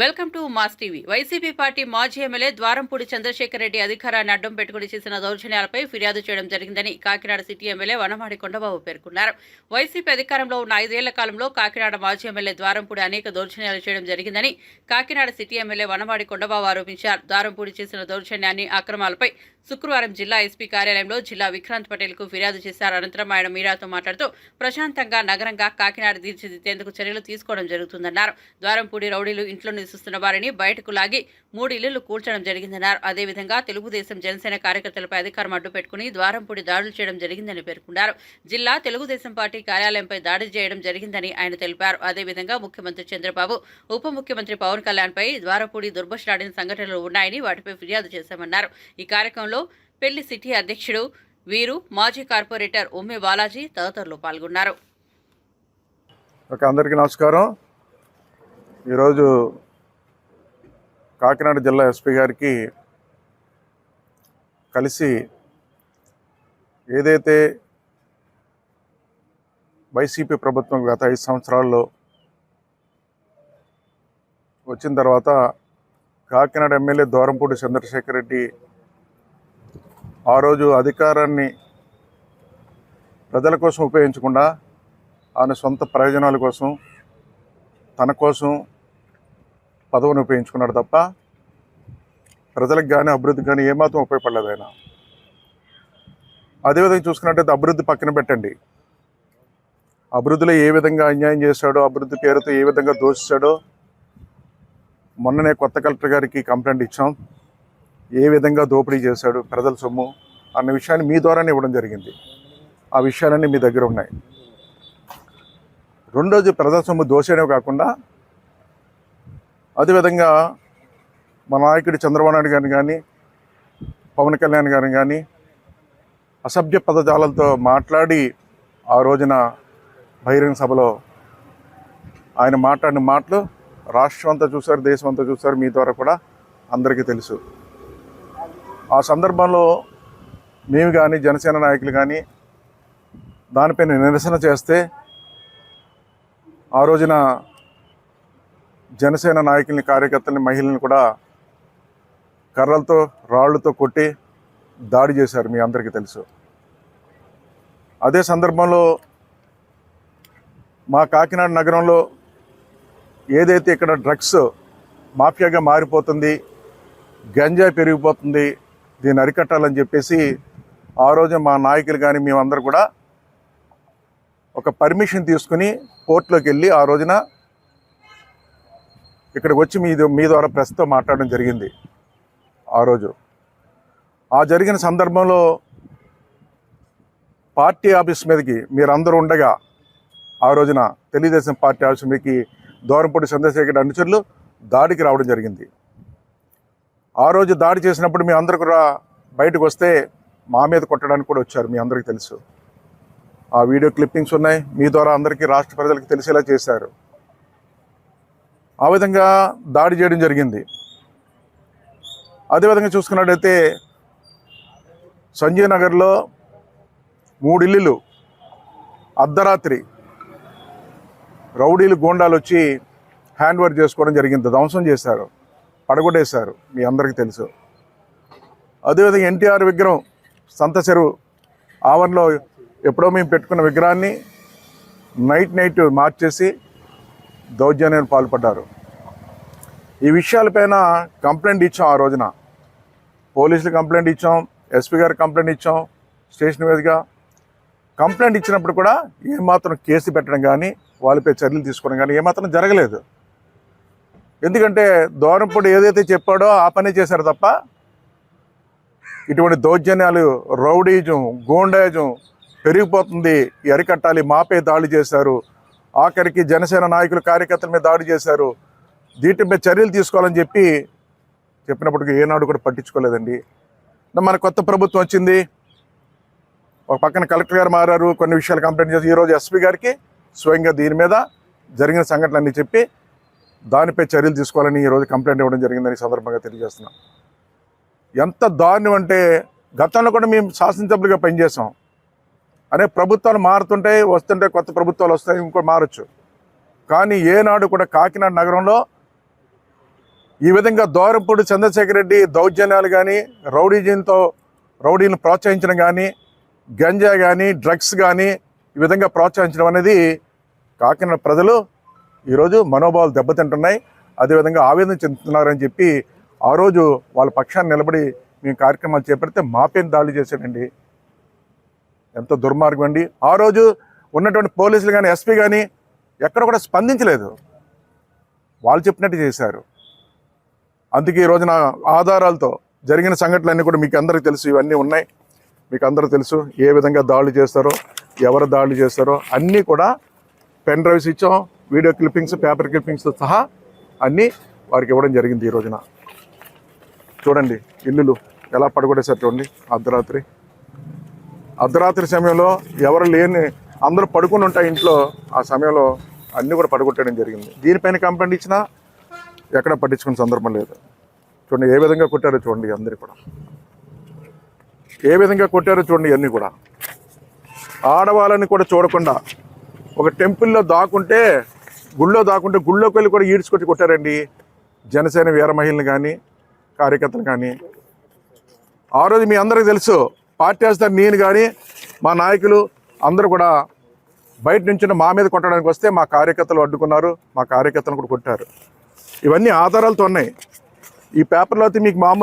Welcome to mass TV. YCP party మాజీ MLA Dwarampudi Chandrasekhar Reddy అధికారాన్ని అడ్డం పెట్టుకుని చేసిన దౌర్జన్యాలపై ఫిర్యాదు చేయడం జరిగిందని కాకినాడ సిటీ ఎమ్మెల్యే వనమాడి కొండబాబు పేర్కొన్నారు. వైసీపీ అధికారంలో ఉన్న ఐదేళ్ళ కాలంలో కాకినాడ మాజీ ఎమ్మెల్యే ద్వారంపూడి అనేక దౌర్జన్యాలు చేయడం జరిగిందని కాకినాడ సిటీ ఎమ్మెల్యే వనమాడి కొండబాబు ఆరోపించారు. ద్వారంపూడి చేసిన దౌర్జన్యాన్ని అక్రమాలపై శుక్రవారం జిల్లా ఎస్పీ కార్యాలయంలో జిల్లా విక్రాంత్ పటేల్కు ఫిర్యాదు చేశారు. అనంతరం ఆయన మీడియాతో మాట్లాడుతూ ప్రశాంతంగా నగరంగా కాకినాడ తీర్చిదిద్దేందుకు చర్యలు తీసుకోవడం జరుగుతుందన్నారు. ద్వారంపూడి రౌడీలు ఇంట్లో నివసిస్తున్న వారిని బయటకు లాగి మూడు ఇళ్ళు కూల్చడం జరిగిందన్నారు. అదేవిధంగా తెలుగుదేశం జనసేన కార్యకర్తలపై అధికారం అడ్డు పెట్టుకుని ద్వారంపూడి దాడులు చేయడం జరిగిందని పేర్కొన్నారు. జిల్లా తెలుగుదేశం పార్టీ కార్యాలయంపై దాడి చేయడం జరిగిందని ఆయన తెలిపారు. అదేవిధంగా ముఖ్యమంత్రి చంద్రబాబు ఉప ముఖ్యమంత్రి పవన్ కళ్యాణ్ పై ద్వారపూడి దుర్భషలాడిన సంఘటనలు ఉన్నాయని వాటిపై ఫిర్యాదు చేశామన్నారు. ఈ కార్యక్రమంలో పెళ్ళి సిటీ అధ్యక్షుడు వీరు మాజీ కార్పొరేటర్ ఉమ్మె బాలాజీ తదితరులు పాల్గొన్నారు. ఓకే అందరికీ నమస్కారం. ఈరోజు కాకినాడ జిల్లా ఎస్పీ గారికి కలిసి ఏదైతే వైసీపీ ప్రభుత్వం గత ఐదు సంవత్సరాల్లో వచ్చిన తర్వాత కాకినాడ ఎమ్మెల్యే దూరంపూడి చంద్రశేఖర్ రెడ్డి ఆ రోజు అధికారాన్ని ప్రజల కోసం ఉపయోగించకుండా ఆయన సొంత ప్రయోజనాల కోసం తన కోసం పదవిని ఉపయోగించుకున్నాడు తప్ప ప్రజలకు కానీ అభివృద్ధికి కానీ ఏమాత్రం ఉపయోగపడలేదు ఆయన. అదేవిధంగా చూసుకున్నట్టయితే అభివృద్ధి పక్కన పెట్టండి. అభివృద్ధిలో ఏ విధంగా అన్యాయం చేశాడో అభివృద్ధి పేరుతో ఏ విధంగా దోషిస్తాడో మొన్ననే కొత్త కలెక్టర్ గారికి కంప్లైంట్ ఇచ్చాం. ఏ విధంగా దోపిడీ చేశాడు ప్రజల సొమ్ము అన్న విషయాన్ని మీ ద్వారానే ఇవ్వడం జరిగింది. ఆ విషయాలన్నీ మీ దగ్గర ఉన్నాయి. రెండోది ప్రజల సొమ్ము దోషేనే కాకుండా అదేవిధంగా మా నాయకుడు చంద్రబాబు నాయుడు గారిని కానీ పవన్ కళ్యాణ్ గారిని కానీ అసభ్య పదజాలతో మాట్లాడి ఆ రోజున బహిరంగ సభలో ఆయన మాట్లాడిన మాటలు రాష్ట్రం అంతా చూశారు దేశం అంతా చూశారు మీ ద్వారా కూడా అందరికీ తెలుసు. ఆ సందర్భంలో మేము కానీ జనసేన నాయకులు కానీ దానిపైన నిరసన చేస్తే ఆ రోజున జనసేన నాయకుల్ని కార్యకర్తల్ని మహిళల్ని కూడా కర్రలతో రాళ్ళతో కొట్టి దాడి చేశారు మీ అందరికీ తెలుసు. అదే సందర్భంలో మా కాకినాడ నగరంలో ఏదైతే ఇక్కడ డ్రగ్స్ మాఫియాగా మారిపోతుంది గంజాయి పెరిగిపోతుంది దీన్ని అరికట్టాలని చెప్పేసి ఆ రోజు మా నాయకులు కానీ మేమందరూ కూడా ఒక పర్మిషన్ తీసుకుని కోర్టులోకి వెళ్ళి ఆ రోజున ఇక్కడికి వచ్చి మీ మీ ద్వారా ప్రెస్తో మాట్లాడడం జరిగింది ఆ రోజు. ఆ జరిగిన సందర్భంలో పార్టీ ఆఫీస్ మీదకి మీరందరూ ఉండగా ఆ రోజున తెలుగుదేశం పార్టీ ఆఫీస్ మీదకి దూరంపూడి చంద్రశేఖర్ అనుచరులు దాడికి రావడం జరిగింది. ఆ రోజు దాడి చేసినప్పుడు మీ అందరు కూడా బయటకు వస్తే మా మీద కొట్టడానికి కూడా వచ్చారు మీ అందరికీ తెలుసు. ఆ వీడియో క్లిప్పింగ్స్ ఉన్నాయి మీ ద్వారా అందరికీ రాష్ట్ర ప్రజలకు తెలిసేలా చేశారు. ఆ విధంగా దాడి చేయడం జరిగింది. అదేవిధంగా చూసుకున్నట్టయితే సంజయ్ నగర్లో మూడు ఇల్లులు అర్ధరాత్రి రౌడీలు గోండాలు వచ్చి హ్యాండ్ ఓవర్ చేసుకోవడం జరిగింది ధ్వంసం చేశారు. పడగొట్టేశారు మీ అందరికీ తెలుసు. అదేవిధంగా ఎన్టీఆర్ విగ్రహం సంత చెరువు ఆవరణలో ఎప్పుడో మేము పెట్టుకున్న విగ్రహాన్ని నైట్ నైట్ మార్చేసి దౌర్జన్యానికి పాల్పడ్డారు. ఈ విషయాలపైన కంప్లైంట్ ఇచ్చాం ఆ రోజున. పోలీసులు కంప్లైంట్ ఇచ్చాం ఎస్పీ గారికి కంప్లైంట్ ఇచ్చాం స్టేషన్ మీదుగా కంప్లైంట్ ఇచ్చినప్పుడు కూడా ఏమాత్రం కేసు పెట్టడం కానీ వాళ్ళపై చర్యలు తీసుకోవడం కానీ ఏమాత్రం జరగలేదు. ఎందుకంటే దూరంపూడి ఏదైతే చెప్పాడో ఆ పని చేశారు తప్ప ఇటువంటి దౌర్జన్యాలు రౌడీజం గోండాజం పెరిగిపోతుంది. ఎరికట్టాలి మాపే దాడి చేశారు. ఆఖరికి జనసేన నాయకులు కార్యకర్తల మీద దాడి చేశారు. దీటి మీద చర్యలు తీసుకోవాలని చెప్పి చెప్పినప్పటికీ ఏనాడు కూడా పట్టించుకోలేదండి. మన కొత్త ప్రభుత్వం వచ్చింది. ఒక పక్కన కలెక్టర్ గారు మారారు. కొన్ని విషయాలు కంప్లైంట్ చేసి ఈరోజు ఎస్పీ గారికి స్వయంగా దీని మీద జరిగిన సంఘటనలన్నీ చెప్పి దానిపై చర్యలు తీసుకోవాలని ఈరోజు కంప్లైంట్ ఇవ్వడం జరిగిందని సందర్భంగా తెలియజేస్తున్నాం. ఎంత దారుణం అంటే గతంలో కూడా మేము శాసనసభ్యులుగా పనిచేసాం అనే ప్రభుత్వాలు మారుతుంటే వస్తుంటే కొత్త ప్రభుత్వాలు వస్తాయి ఇంకో మారచ్చు. కానీ ఏనాడు కూడా కాకినాడ నగరంలో ఈ విధంగా దోరంపూడి చంద్రశేఖర్ రెడ్డి దౌర్జన్యాలు కానీ రౌడీజంతో రౌడీలను ప్రోత్సహించడం కానీ గంజా కానీ డ్రగ్స్ కానీ ఈ విధంగా ప్రోత్సహించడం అనేది కాకినాడ ప్రజలు ఈరోజు మనోభావాలు దెబ్బతింటున్నాయి. అదేవిధంగా ఆవేదన చెందుతున్నారని చెప్పి ఆ రోజు వాళ్ళ పక్షాన్ని నిలబడి మేము కార్యక్రమాలు చేపడితే మాపేం దాడి చేశాడండి. ఎంత దుర్మార్గం అండి. ఆ రోజు ఉన్నటువంటి పోలీసులు కానీ ఎస్పీ కానీ ఎక్కడ కూడా స్పందించలేదు. వాళ్ళు చెప్పినట్టు చేశారు. అందుకే ఈరోజు నా ఆధారాలతో జరిగిన సంఘటనలన్నీ కూడా మీకు అందరికీ తెలుసు. ఇవన్నీ ఉన్నాయి. మీకు అందరూ తెలుసు ఏ విధంగా దాడులు చేస్తారో ఎవరు దాడులు చేస్తారో అన్నీ కూడా పెన్ డ్రైవ్స్ ఇచ్చాం. వీడియో క్లిప్పింగ్స్ పేపర్ క్లిప్పింగ్స్తో సహా అన్నీ వారికి ఇవ్వడం జరిగింది ఈ రోజున. చూడండి ఇల్లులు ఎలా పడగొట్టేశారు చూడండి. అర్ధరాత్రి. అర్ధరాత్రి సమయంలో ఎవరు లేని అందరూ పడుకుని ఉంటాయి ఇంట్లో ఆ సమయంలో అన్నీ కూడా పడగొట్టడం జరిగింది. దీనిపైన కంప్లైంట్ ఇచ్చినా ఎక్కడ పట్టించుకునే సందర్భం లేదు. చూడండి ఏ విధంగా కొట్టారో చూడండి అందరు కూడా. ఏ విధంగా కొట్టారో చూడండి ఇవన్నీ కూడా. ఆడవాళ్ళని కూడా చూడకుండా ఒక టెంపుల్లో దాక్కుంటే గుళ్ళో దాక్కుంటే గుళ్ళోకి వెళ్ళి కూడా ఈడ్చుకొచ్చి కొట్టారండి. జనసేన వీర మహిళలు కానీ కార్యకర్తలు కానీ. ఆ రోజు మీ అందరికీ తెలుసు పార్టీ వేస్తారు నేను కానీ మా నాయకులు అందరూ కూడా బయట నుంచి మా మీద కొట్టడానికి వస్తే మా కార్యకర్తలు అడ్డుకున్నారు మా కార్యకర్తలు కూడా కొట్టారు. ఇవన్నీ ఆధారాలతో ఉన్నాయి. ఈ పేపర్లో అయితే మీకు మామూలు